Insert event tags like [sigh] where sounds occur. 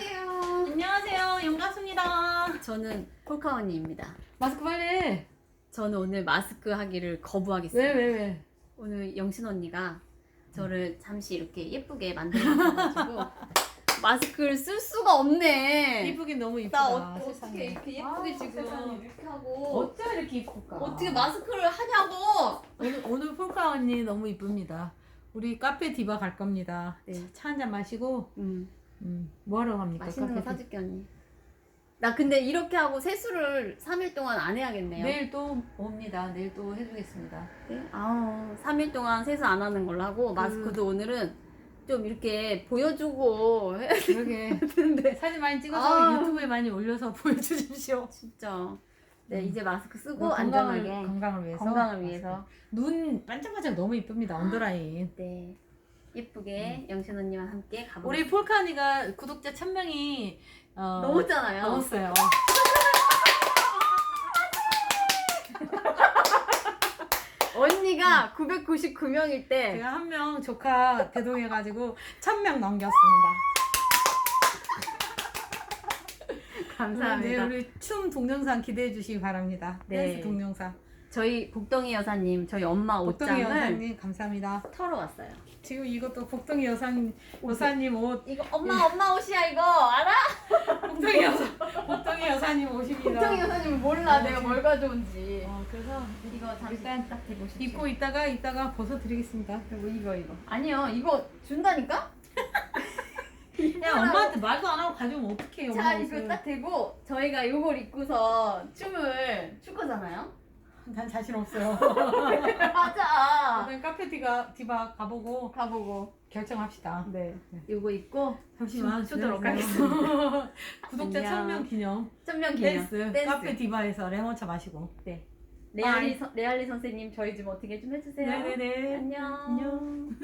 안녕하세요. 안녕하세요, 용가수입니다. 저는 폴카 언니입니다. 마스크 빨리 해. 저는 오늘 마스크 하기를 거부하겠습니다. 왜, 왜, 왜? 오늘 영신 언니가 저를 잠시 이렇게 예쁘게 만들어가지고 [laughs] 마스크를 쓸 수가 없네. 이쁘긴 너무 이쁘다. 나 어, 세상에. 어떻게 이렇게 예쁘게 아, 지금 세상에. 이렇게 하고 어쩜 이렇게 이쁠까? 어떻게 마스크를 하냐고. 오늘, 오늘 폴카 언니 너무 이쁩니다. 우리 카페 디바 갈 겁니다. 네. 차 한 잔 마시고, 음, 음, 뭐 하러 갑니까? 맛있는 거 카페 디- 사줄게 언니. 나 근데 이렇게 하고 세수를 3일 동안 안 해야겠네요. 내일 또 옵니다. 내일 또 해주겠습니다. 네? 아우, 3일 동안 세수 안 하는 걸로 하고 마스크도 오늘은 좀 이렇게 보여주고 해야 그러게. [laughs] 되는데 사진 많이 찍어서 아. 유튜브에 많이 올려서 [laughs] 보여주십시오. 진짜 네 음. 이제 마스크 쓰고 건강을, 안전하게 건강을 위해서. 건강을 위해서 눈 반짝반짝 너무 이쁩니다. 언더라인. 네 예쁘게 영신 언니와 함께 가보겠습니다. 우리 폴카 언니가 구독자 1000명이 어, 넘었잖아요. 넘었어요. [laughs] 언니가 999명일 때 제가 한 명 조카 대동해가지고 1000명 넘겼습니다. [laughs] 감사합니다. 네, 우리 춤 동영상 기대해 주시기 바랍니다. 네. 댄스 동영상. 저희 복덩이 여사님 저희 엄마 복덩이 옷장을 여사님 감사합니다. 털어 왔어요. 지금 이것도 복덩이 여사님 여사님 옷. 이거 엄마 엄마 옷이야 이거 알아? 복덩이 여사 복덩이 여사님 옷입니다. 복덩이 여사님 몰라 어, 내가 지금- 뭘 가져온지. 어, 그래서 이거 잠시 일단 딱 대보십시오. 입고 있다가 이따가 벗어 드리겠습니다. 그리고 이거 이거. 아니요 이거 준다니까? 야 엄마한테 말도 안 하고 가져오면 어떡해요? 자 엄마 이거 옷을. 딱 대고 저희가 이걸 입고서 춤을 출 거잖아요. 난 자신 없어요. [laughs] 맞아. 일단 카페 디가 디바 가보고 가보고. 결정합시다. 네. 이거 입고 잠시만 춤 추도록 기다려주세요. [laughs] 구독자 안녕. 1000명 기념 천명 기념. 댄스, 댄스. 카페 디바에서 레몬차 마시고. 네. 레알리 선- 레알리 선생님 저희 좀 어떻게 좀 해주세요. 네네네. 안녕. 안녕.